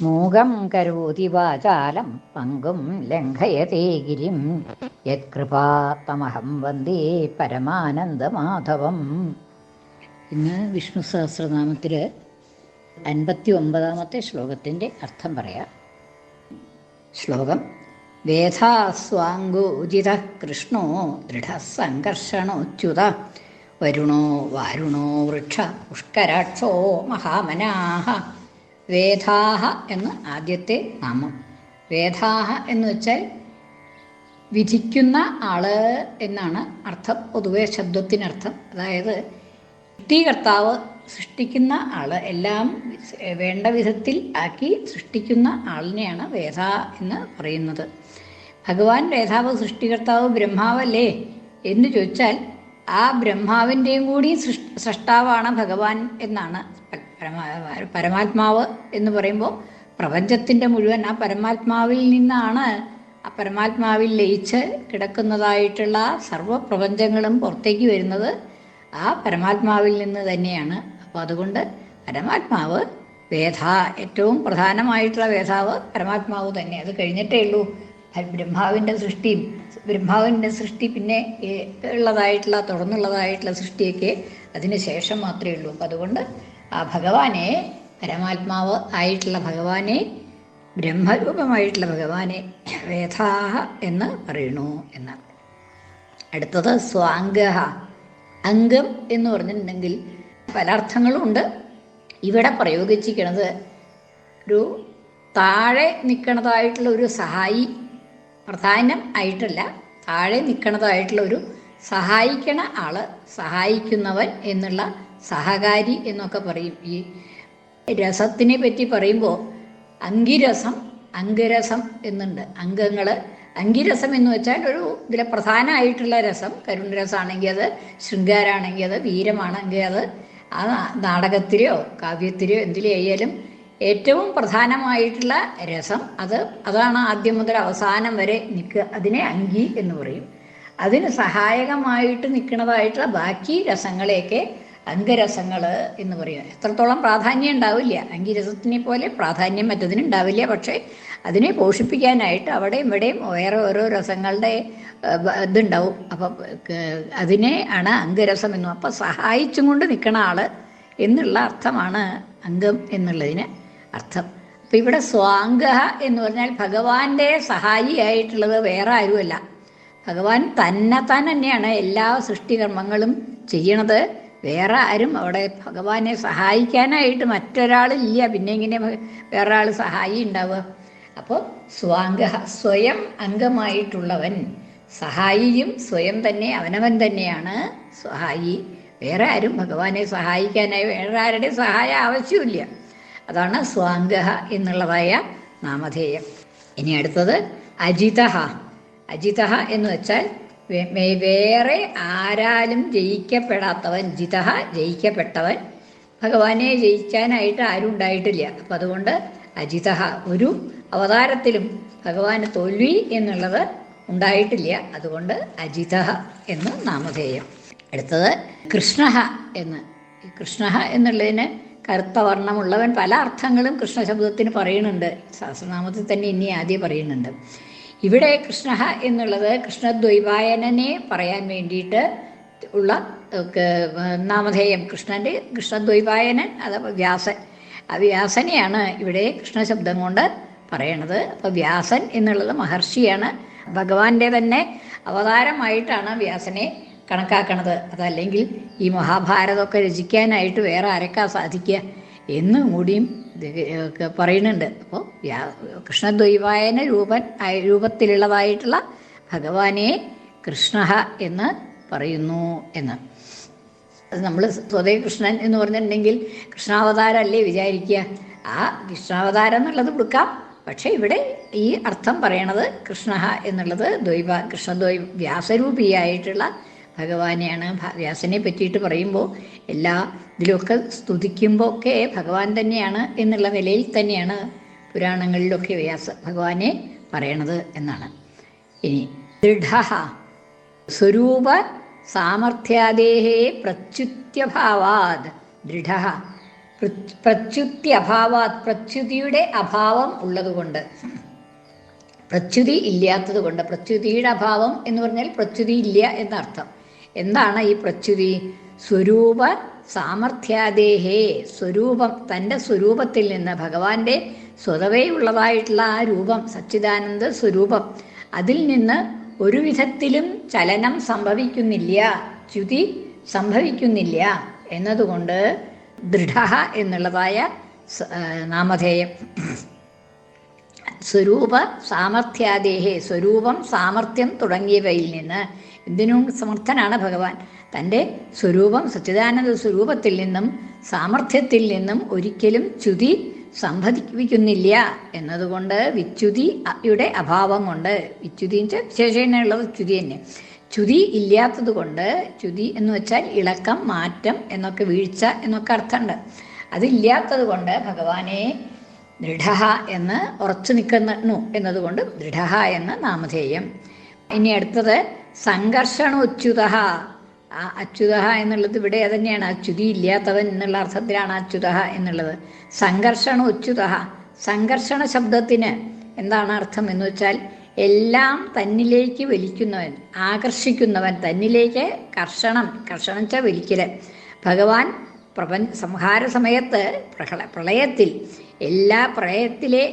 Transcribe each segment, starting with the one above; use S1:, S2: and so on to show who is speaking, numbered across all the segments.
S1: മൂകം കരോതി വാചാലം പങ്കും ലംഘയത്തെ ഗിരിം. യത്കൃപാ തമഹം വന്ദേ പരമാനന്ദമാധവം. ഇന്ന് വിഷ്ണു സഹസ്രനാമത്തിൽ അൻപത്തി ഒമ്പതാമത്തെ ശ്ലോകത്തിന്റെ അർത്ഥം പറയാം. ശ്ലോകം വേധാസ്വാങ്കോചിത കൃഷ്ണോ ദൃഢസംഘർഷണോച്യുത വരുണോ വാരുണോ വൃക്ഷ പുഷ്കരാക്ഷോ മഹാമനാഹ. വേദാഹ എന്ന് ആദ്യത്തെ നാമം. വേദാഹ എന്ന് വെച്ചാൽ വിധിക്കുന്ന ആൾ എന്നാണ് അർത്ഥം പൊതുവെ ശബ്ദത്തിനർത്ഥം. അതായത് സൃഷ്ടികർത്താവ് സൃഷ്ടിക്കുന്ന ആൾ എല്ലാം വേണ്ട വിധത്തിൽ ആക്കി സൃഷ്ടിക്കുന്ന ആളിനെയാണ് വേദ എന്ന് പറയുന്നത്. ഭഗവാൻ വേദാവ് സൃഷ്ടികർത്താവ് ബ്രഹ്മാവല്ലേ എന്ന് ചോദിച്ചാൽ ആ ബ്രഹ്മാവിന്റെയും കൂടി സൃഷ് സൃഷ്ടാവാണ് ഭഗവാൻ എന്നാണ് പരമാ പരമാത്മാവ് എന്ന് പറയുമ്പോൾ പ്രപഞ്ചത്തിന്റെ മുഴുവൻ ആ പരമാത്മാവിൽ നിന്നാണ് ആ പരമാത്മാവിൽ ലയിച്ച് കിടക്കുന്നതായിട്ടുള്ള സർവപ്രപഞ്ചങ്ങളും പുറത്തേക്ക് വരുന്നത് ആ പരമാത്മാവിൽ നിന്ന് തന്നെയാണ്. അപ്പോൾ അതുകൊണ്ട് പരമാത്മാവ് വേദ ഏറ്റവും പ്രധാനമായിട്ടുള്ള വേദാവ് പരമാത്മാവ് തന്നെ. അത് കഴിഞ്ഞിട്ടേ ഉള്ളൂ. ബ്രഹ്മാവിന്റെ സൃഷ്ടിയും ബ്രഹ്മാവിന്റെ സൃഷ്ടി പിന്നെ ഉള്ളതായിട്ടുള്ള തുടർന്നുള്ളതായിട്ടുള്ള സൃഷ്ടിയൊക്കെ അതിന് ശേഷം മാത്രമേ ഉള്ളൂ. അപ്പം അതുകൊണ്ട് ആ ഭഗവാനെ പരമാത്മാവ് ആയിട്ടുള്ള ഭഗവാനെ ബ്രഹ്മരൂപമായിട്ടുള്ള ഭഗവാനെ വേദാഹ എന്ന് പറയണു എന്നാണ്. അടുത്തത് സ്വാംഗഹ. അംഗം എന്ന് പറഞ്ഞിട്ടുണ്ടെങ്കിൽ പല അർത്ഥങ്ങളുണ്ട് ഇവിടെ പ്രയോഗിച്ചിരിക്കുന്നത് ഒരു താഴെ നിൽക്കണതായിട്ടുള്ള ഒരു സഹായി പ്രധാനം ആയിട്ടല്ല താഴെ നിൽക്കണതായിട്ടുള്ള ഒരു സഹായിക്കണ ആൾ സഹായിക്കുന്നവൻ എന്നുള്ള സഹകാരി എന്നൊക്കെ പറയും. ഈ രസത്തിനെ പറ്റി പറയുമ്പോൾ അങ്കിരസം അംഗരസം എന്നുണ്ട്. അംഗങ്ങൾ അങ്കിരസം എന്ന് വെച്ചാൽ ഒരു ഇതിലെ പ്രധാനമായിട്ടുള്ള രസം. കരുണരസമാണെങ്കിൽ അത് ശൃംഗാരാണെങ്കിൽ അത് വീരമാണെങ്കിൽ അത് ആ നാടകത്തിലെയോ കാവ്യത്തിലെയോ എന്തിലായാലും ഏറ്റവും പ്രധാനമായിട്ടുള്ള രസം അത് അതാണ് ആദ്യം മുതൽ അവസാനം വരെ നിൽക്കുക. അതിനെ അങ്കി എന്ന് പറയും. അതിന് സഹായകമായിട്ട് നിൽക്കുന്നതായിട്ടുള്ള ബാക്കി രസങ്ങളെയൊക്കെ അംഗരസങ്ങൾ എന്ന് പറയുക എത്രത്തോളം പ്രാധാന്യം ഉണ്ടാവില്ല. അങ്കിരസത്തിനെ പോലെ പ്രാധാന്യം മറ്റതിന് ഉണ്ടാവില്ല. പക്ഷേ അതിനെ പോഷിപ്പിക്കാനായിട്ട് അവിടെയും ഇവിടെയും വേറെ ഓരോ രസങ്ങളുടെ ഇതുണ്ടാവും. അപ്പം അതിനെ ആണ് അംഗരസം എന്നും. അപ്പം സഹായിച്ചും കൊണ്ട് നിൽക്കണ ആൾ എന്നുള്ള അർത്ഥമാണ് അംഗം എന്നുള്ളതിന് അർത്ഥം. അപ്പം ഇവിടെ സ്വാംഗ എന്ന് പറഞ്ഞാൽ ഭഗവാന്റെ സഹായിയായിട്ടുള്ളത് വേറെ ആരുമല്ല. ഭഗവാൻ തന്നെ തന്നെയാണ് എല്ലാ സൃഷ്ടികർമ്മങ്ങളും ചെയ്യണത്. വേറെ ആരും അവിടെ ഭഗവാനെ സഹായിക്കാനായിട്ട് മറ്റൊരാളില്ല. പിന്നെ ഇങ്ങനെ വേറെ ആൾ സഹായി ഉണ്ടാവുക? അപ്പോൾ സ്വാംഗ സ്വയം അംഗമായിട്ടുള്ളവൻ സഹായിയും സ്വയം തന്നെ അവനവൻ തന്നെയാണ് സഹായി. വേറെ ആരും ഭഗവാനെ സഹായിക്കാനായി വേറെ ആരുടെ സഹായം ആവശ്യമില്ല. അതാണ് സ്വാംഗ എന്നുള്ളതായ നാമധേയം. ഇനി അടുത്തത് അജിതഹ. അജിതഹ എന്ന് വെച്ചാൽ വേറെ ആരാലും ജയിക്കപ്പെടാത്തവൻ ജിതഹ ജയിക്കപ്പെട്ടവൻ ഭഗവാനെ ജയിക്കാനായിട്ട് ആരും ഉണ്ടായിട്ടില്ല. അപ്പം അതുകൊണ്ട് അജിതഹ ഒരു അവതാരത്തിലും ഭഗവാന് തോൽവി എന്നുള്ളത് ഉണ്ടായിട്ടില്ല. അതുകൊണ്ട് അജിതഹ എന്ന് നാമധേയം. അടുത്തത് കൃഷ്ണഹ എന്ന്. കൃഷ്ണഹ എന്നുള്ളതിന് കറുത്ത വർണമുള്ളവൻ പല അർത്ഥങ്ങളും കൃഷ്ണ ശബ്ദത്തിന് പറയുന്നുണ്ട് സഹസ്രനാമത്തിൽ തന്നെ ഇനി ആദ്യം പറയുന്നുണ്ട്. ഇവിടെ കൃഷ്ണ എന്നുള്ളത് കൃഷ്ണദ്വൈപായനനെ പറയാൻ വേണ്ടിയിട്ട് ഉള്ള നാമധേയം കൃഷ്ണന്റെ കൃഷ്ണദ്വൈപായനൻ അത് വ്യാസൻ. ആ വ്യാസനെയാണ് ഇവിടെ കൃഷ്ണശബ്ദം കൊണ്ട് പറയണത്. അപ്പോൾ വ്യാസൻ എന്നുള്ളത് മഹർഷിയാണ്. ഭഗവാന്റെ തന്നെ അവതാരമായിട്ടാണ് വ്യാസനെ കണക്കാക്കണത്. അതല്ലെങ്കിൽ ഈ മഹാഭാരതമൊക്കെ രചിക്കാനായിട്ട് വേറെ ആരൊക്കെ സാധിക്കുക? എന്നും കൂടിയും പറയുന്നുണ്ട്. അപ്പോൾ കൃഷ്ണദ്വൈവായന രൂപൻ രൂപത്തിലുള്ളതായിട്ടുള്ള ഭഗവാനെ കൃഷ്ണ എന്ന് പറയുന്നു എന്ന്. അത് നമ്മൾ സ്വതേ കൃഷ്ണൻ എന്ന് പറഞ്ഞിട്ടുണ്ടെങ്കിൽ കൃഷ്ണാവതാരം അല്ലേ വിചാരിക്കുക ആ കൃഷ്ണാവതാരം എന്നുള്ളത് കൊടുക്കാം. പക്ഷേ ഇവിടെ ഈ അർത്ഥം പറയണത് കൃഷ്ണ എന്നുള്ളത് ദ്വൈവ കൃഷ്ണദ്വൈ വ്യാസരൂപിയായിട്ടുള്ള ഭഗവാനെയാണ് വ്യാസനെ പറ്റിയിട്ട് പറയുമ്പോൾ എല്ലാ ഇതിലൊക്കെ സ്തുതിക്കുമ്പോൾ ഒക്കെ ഭഗവാൻ തന്നെയാണ് എന്നുള്ള നിലയിൽ തന്നെയാണ് പുരാണങ്ങളിലൊക്കെ വ്യാസ ഭഗവാനെ പറയണത് എന്നാണ്. ഇനി ദൃഢ സ്വരൂപ സാമർഥ്യാദേഹേ പ്രത്യുത്യഭാവാത് ദൃഢ പ്രച്യുതി അഭാവാത് പ്രച്യുതിയുടെ അഭാവം ഉള്ളതുകൊണ്ട്. പ്രച്യുതി ഇല്ലാത്തത് കൊണ്ട് പ്രച്യുതിയുടെ അഭാവം എന്ന് പറഞ്ഞാൽ പ്രച്യുതി ഇല്ല എന്നർത്ഥം. എന്താണ് ഈ പ്രച്യുതി? സ്വരൂപ സാമർഥ്യാദേഹേ. സ്വരൂപം തന്റെ സ്വരൂപത്തിൽ നിന്ന് ഭഗവാന്റെ സ്വതവേ ഉള്ളതായിട്ടുള്ള ആ രൂപം സച്ചിദാനന്ദ സ്വരൂപം. അതിൽ നിന്ന് ഒരു വിധത്തിലും ചലനം സംഭവിക്കുന്നില്ല. ച്യുതി സംഭവിക്കുന്നില്ല. എന്നതുകൊണ്ട് ദൃഢ എന്നുള്ളതായ നാമധേയം. സ്വരൂപ സാമർഥ്യാദേഹേ. സ്വരൂപം സാമർഥ്യം തുടങ്ങിയവയിൽ നിന്ന് എന്തിനും സമർത്ഥനാണ് ഭഗവാൻ. തന്റെ സ്വരൂപം സച്ചിദാനന്ദ സ്വരൂപത്തിൽ നിന്നും സാമർഥ്യത്തിൽ നിന്നും ഒരിക്കലും ച്യുതി സംഭവിക്കുന്നില്ല എന്നതുകൊണ്ട് വിച്യുതി യുടെ അഭാവം കൊണ്ട് വിച്യുതി വിശേഷണമുള്ളത് ച്യുതി തന്നെ. ച്യുതി ഇല്ലാത്തത് കൊണ്ട് ച്യുതി എന്ന് വെച്ചാൽ ഇളക്കം മാറ്റം എന്നൊക്കെ വീഴ്ച എന്നൊക്കെ അർത്ഥമുണ്ട്. അതില്ലാത്തത് കൊണ്ട് ഭഗവാനെ ദൃഢ എന്ന് ഉറച്ചു നിൽക്കുന്നു എന്നതുകൊണ്ട് ദൃഢ എന്ന് നാമധേയം. ഇനി അടുത്തത് സംഘർഷണോച്യുത. ആ അച്യുത എന്നുള്ളത് ഇവിടെ തന്നെയാണ് അച്യുതി ഇല്ലാത്തവൻ എന്നുള്ള അർത്ഥത്തിലാണ് അച്യുത എന്നുള്ളത്. സംഘർഷണ അച്യുത സംഘർഷണ ശബ്ദത്തിന് എന്താണ് അർത്ഥം എന്ന് വെച്ചാൽ എല്ലാം തന്നിലേക്ക് വലിക്കുന്നവൻ ആകർഷിക്കുന്നവൻ തന്നിലേക്ക് കർഷണം കർഷണം വെച്ചാൽ വലിക്കൽ. ഭഗവാൻ പ്രപഞ്ച സംഹാര സമയത്ത് പ്രള പ്രളയത്തിൽ എല്ലാ പ്രളയത്തിലെ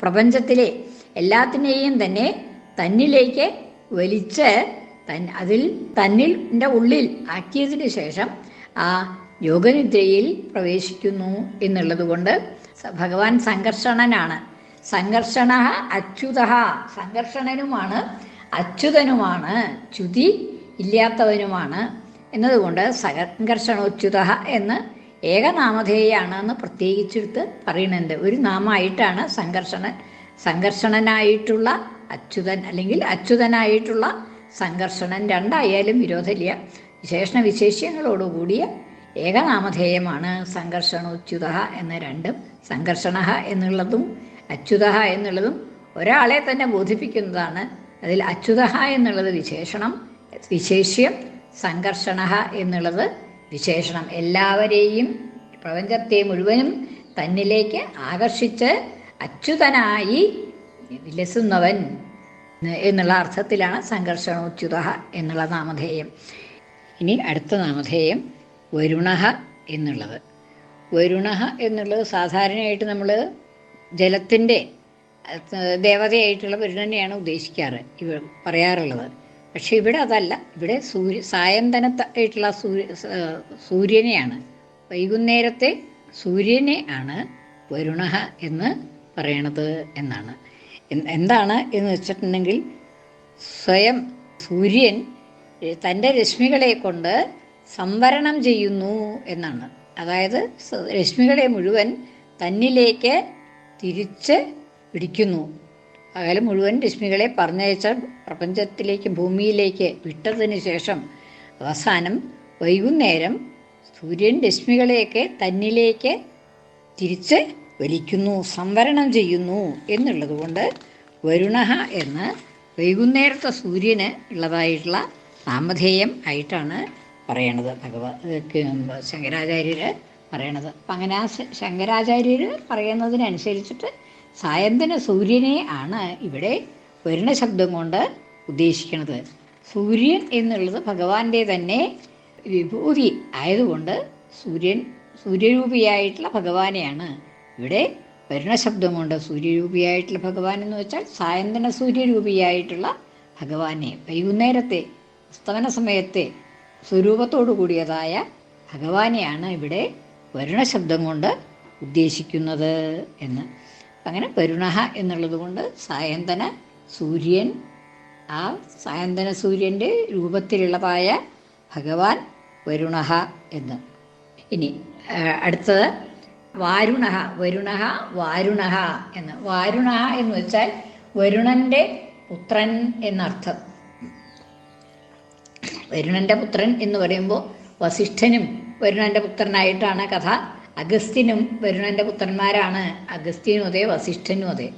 S1: പ്രപഞ്ചത്തിലെ എല്ലാത്തിനെയും തന്നെ തന്നിലേക്ക് വലിച്ച് തൻ അതിൽ തന്നിന്റെ ഉള്ളിൽ ആക്കിയതിന് ശേഷം ആ യോഗനിദ്രയിൽ പ്രവേശിക്കുന്നു എന്നുള്ളത് കൊണ്ട് ഭഗവാൻ സംഘർഷണനാണ്. സംഘർഷണ അച്യുത സംഘർഷണനുമാണ് അച്യുതനുമാണ് ച്യുതി ഇല്ലാത്തവനുമാണ് എന്നതുകൊണ്ട് സംഘർഷണോച്യുത എന്ന് ഏകനാമധേയാണ് എന്ന് പ്രത്യേകിച്ചെടുത്ത് പറയുന്നുണ്ട്. ഒരു നാമമായിട്ടാണ് സംഘർഷണൻ സംഘർഷണനായിട്ടുള്ള അച്യുതൻ അല്ലെങ്കിൽ അച്യുതനായിട്ടുള്ള സംഘർഷണൻ രണ്ടായാലും വിരോധമില്ല. വിശേഷണ വിശേഷ്യങ്ങളോടുകൂടിയ ഏകനാമധേയമാണ് സംഘർഷണോച്യുത എന്ന രണ്ടും. സംഘർഷണ എന്നുള്ളതും അച്യുത എന്നുള്ളതും ഒരാളെ തന്നെ ബോധിപ്പിക്കുന്നതാണ്. അതിൽ അച്യുത എന്നുള്ളത് വിശേഷണം വിശേഷ്യം സംഘർഷണ എന്നുള്ളത് വിശേഷണം. എല്ലാവരെയും പ്രപഞ്ചത്തെ മുഴുവനും തന്നിലേക്ക് ആകർഷിച്ച് അച്യുതനായി വിലസുന്നവൻ എന്നുള്ള അർത്ഥത്തിലാണ് സംഘർഷണോച്യുത എന്നുള്ള നാമധേയം. ഇനി അടുത്ത നാമധേയം വരുണ എന്നുള്ളത്. വരുണ എന്നുള്ളത് സാധാരണയായിട്ട് നമ്മൾ ജലത്തിന്റെ ദേവതയായിട്ടുള്ള വരുണനെയാണ് ഉദ്ദേശിക്കാറ് ഇവ പറയാറുള്ളത്. പക്ഷെ ഇവിടെ അതല്ല. ഇവിടെ സൂര്യ സായന്തനത്തായിട്ടുള്ള സൂര്യ സൂര്യനെയാണ്. വൈകുന്നേരത്തെ സൂര്യനെ ആണ് വരുണ എന്ന് പറയണത് എന്നാണ്. എന്താണ് എന്ന് വെച്ചിട്ടുണ്ടെങ്കിൽ സ്വയം സൂര്യൻ തന്റെ രശ്മികളെ കൊണ്ട് സംവരണം ചെയ്യുന്നു എന്നാണ്. അതായത് രശ്മികളെ മുഴുവൻ തന്നിലേക്ക് തിരിച്ച് പിടിക്കുന്നു. പകൽ മുഴുവൻ രശ്മികളെ പറഞ്ഞയച്ച പ്രപഞ്ചത്തിലേക്ക് ഭൂമിയിലേക്ക് വിട്ടതിന് ശേഷം അവസാനം വൈകുന്നേരം സൂര്യൻ രശ്മികളെയൊക്കെ തന്നിലേക്ക് തിരിച്ച് വലിക്കുന്നു സംവരണം ചെയ്യുന്നു എന്നുള്ളത് കൊണ്ട് വരുണ എന്ന് വൈകുന്നേരത്തെ സൂര്യന് ഉള്ളതായിട്ടുള്ള നാമധേയം ആയിട്ടാണ് പറയണത്. ഭഗവത് ശങ്കരാചാര്യർ പറയണത്. അപ്പം അങ്ങനെ ആ ശങ്കരാചാര്യർ പറയുന്നതിനനുസരിച്ചിട്ട് സായന്തന സൂര്യനെ ആണ് ഇവിടെ വരുണ ശബ്ദം കൊണ്ട് ഉദ്ദേശിക്കുന്നത് സൂര്യൻ എന്നുള്ളത് ഭഗവാന്റെ തന്നെ വിഭൂതി ആയതുകൊണ്ട് സൂര്യൻ സൂര്യരൂപിയായിട്ടുള്ള ഭഗവാനെയാണ് ഇവിടെ വരുണശബ്ദമുണ്ട് സൂര്യരൂപിയായിട്ടുള്ള ഭഗവാൻ എന്ന് വെച്ചാൽ സായന്തന സൂര്യരൂപിയായിട്ടുള്ള ഭഗവാനെ. വൈകുന്നേരത്തെ അസ്തമന സമയത്തെ സ്വരൂപത്തോടു കൂടിയതായ ഭഗവാനെയാണ് ഇവിടെ വരുണശബ്ദം കൊണ്ട് ഉദ്ദേശിക്കുന്നത് എന്ന്. അങ്ങനെ വരുണ എന്നുള്ളത് കൊണ്ട് സായന്തന സൂര്യൻ ആ സായന്തന സൂര്യന്റെ രൂപത്തിലുള്ളതായ ഭഗവാൻ വരുണ എന്ന്. ഇനി അടുത്തത് വാരുണ വരുണ വാരുണ എന്ന്. വാരുണ എന്ന് വെച്ചാൽ വരുണന്റെ പുത്രൻ എന്നർത്ഥം. വരുണന്റെ പുത്രൻ എന്ന് പറയുമ്പോൾ വസിഷ്ഠനും വരുണന്റെ പുത്രനായിട്ടാണ് കഥ. അഗസ്ത്യനും വരുണന്റെ പുത്രന്മാരാണ്. അഗസ്ത്യനും അതെ വസിഷ്ഠനും അതെ.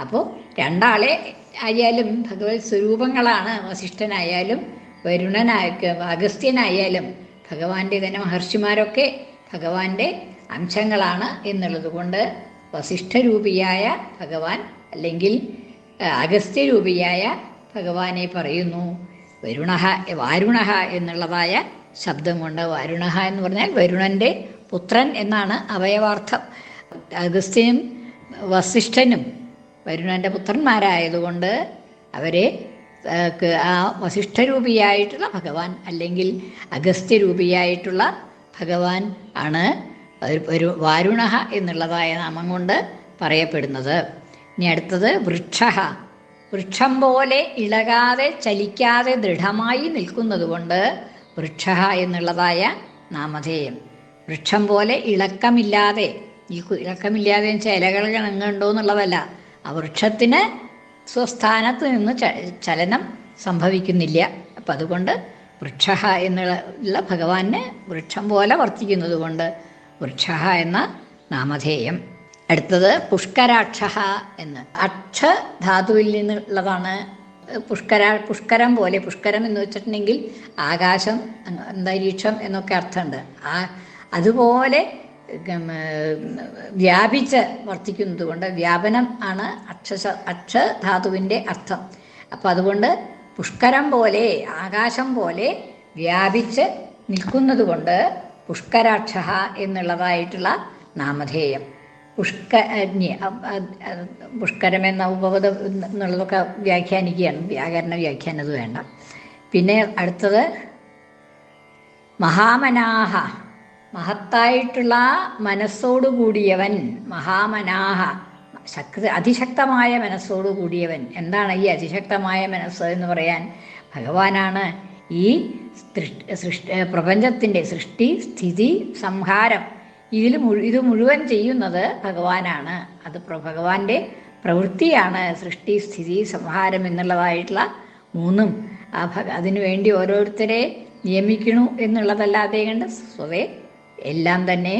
S1: അപ്പോൾ രണ്ടാളെ ആയാലും ഭഗവത് സ്വരൂപങ്ങളാണ്. വസിഷ്ഠനായാലും വരുണനായ അഗസ്ത്യനായാലും ഭഗവാന്റെ തന്നെ മഹർഷിമാരൊക്കെ ഭഗവാന്റെ അംശങ്ങളാണ് എന്നുള്ളത് കൊണ്ട് വസിഷ്ഠരൂപിയായ ഭഗവാൻ അല്ലെങ്കിൽ അഗസ്ത്യരൂപിയായ ഭഗവാനെ പറയുന്നു. വരുണ വാരുണ എന്നുള്ളതായ ശബ്ദം കൊണ്ട് വാരുണ എന്ന് പറഞ്ഞാൽ വരുണന്റെ പുത്രൻ എന്നാണ് അവയവാർത്ഥം. അഗസ്ത്യനും വസിഷ്ഠനും വരുണന്റെ പുത്രന്മാരായതുകൊണ്ട് അവരെ ആ വസിഷ്ഠരൂപിയായിട്ടുള്ള ഭഗവാൻ അല്ലെങ്കിൽ അഗസ്ത്യരൂപിയായിട്ടുള്ള ഭഗവാൻ ആണ് ഒരു- വാരുണ എന്നുള്ളതായ നാമം കൊണ്ട് പറയപ്പെടുന്നത്. ഇനി അടുത്തത് വൃക്ഷ വൃക്ഷം പോലെ ഇളകാതെ ചലിക്കാതെ ദൃഢമായി നിൽക്കുന്നത് കൊണ്ട് വൃക്ഷ എന്നുള്ളതായ നാമധേയം. വൃക്ഷം പോലെ ഇളക്കമില്ലാതെ ഈ ഇളക്കമില്ലാതെ വെച്ചാൽ ഇലകൾ ഇണങ്ങുണ്ടോ എന്നുള്ളതല്ല. ആ വൃക്ഷത്തിന് സ്വസ്ഥാനത്ത് നിന്ന് ചലനം സംഭവിക്കുന്നില്ല. അപ്പം അതുകൊണ്ട് വൃക്ഷ എന്നുള്ള ഭഗവാന് വൃക്ഷം പോലെ വർത്തിക്കുന്നത് കൊണ്ട് വൃക്ഷ എന്ന നാമധേയം. അടുത്തത് പുഷ്കരാക്ഷ എന്ന്. അക്ഷ ധാതുവിൽ നിന്നുള്ളതാണ് പുഷ്കര പുഷ്കരം പോലെ. പുഷ്കരം എന്ന് വെച്ചിട്ടുണ്ടെങ്കിൽ ആകാശം അന്തരീക്ഷം എന്നൊക്കെ അർത്ഥമുണ്ട്. ആ അതുപോലെ വ്യാപിച്ച് വർത്തിക്കുന്നത് കൊണ്ട് വ്യാപനം ആണ് അക്ഷ അക്ഷ ധാതുവിന്റെ അർത്ഥം. അപ്പം അതുകൊണ്ട് പുഷ്കരം പോലെ ആകാശം പോലെ വ്യാപിച്ച് നിൽക്കുന്നത് കൊണ്ട് പുഷ്കരാക്ഷ എന്നുള്ളതായിട്ടുള്ള നാമധേയം. പുഷ്ക ന്യ- അ- അ- അ- പുഷ്കരം എന്ന ഉപപദ എന്നുള്ളതൊക്കെ വ്യാഖ്യാനിക്കുകയാണ്. വ്യാകരണ വ്യാഖ്യാനം വേണ്ട. പിന്നെ അടുത്തത് മഹാമനാഹ. മഹത്തായിട്ടുള്ള മനസ്സോടു കൂടിയവൻ മഹാമനാഹ. ശക്തി അതിശക്തമായ മനസ്സോടു കൂടിയവൻ. എന്താണ് ഈ അതിശക്തമായ മനസ്സ് എന്ന് പറയാൻ ഭഗവാനാണ് ഈ സൃഷ്ടി പ്രപഞ്ചത്തിന്റെ സൃഷ്ടി സ്ഥിതി സംഹാരം. ഇതിൽ ഇത് മുഴുവൻ ചെയ്യുന്നത് ഭഗവാനാണ്. അത് ഭഗവാന്റെ പ്രവൃത്തിയാണ്. സൃഷ്ടി സ്ഥിതി സംഹാരം എന്നുള്ളതായിട്ടുള്ള മൂന്നും. ആ ഭഗ അതിനു വേണ്ടി ഓരോരുത്തരെ നിയമിക്കണു എന്നുള്ളതല്ലാതെ കണ്ട് സ്വതേ എല്ലാം തന്നെ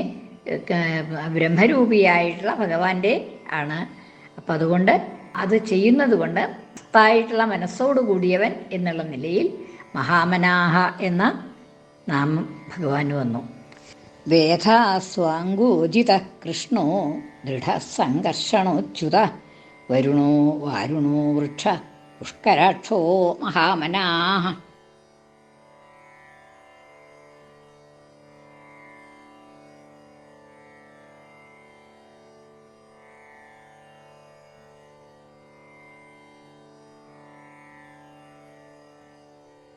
S1: ബ്രഹ്മരൂപിയായിട്ടുള്ള ഭഗവാന്റെ ആണ്. അപ്പം അതുകൊണ്ട് അത് ചെയ്യുന്നത് കൊണ്ട് മഹത്തായിട്ടുള്ള മനസ്സോടു കൂടിയവൻ എന്നുള്ള നിലയിൽ മഹാമനാഹ എന്ന നാമം ഭഗവാന് വന്നു. വേദാസ്വാങ്കോജിത കൃഷ്ണോ ദൃഢസംഘർഷണോച്യുത വരുണോ വാരുണോ വൃക്ഷ. പുഷ്കരാക്ഷോ മഹാമനാഹ.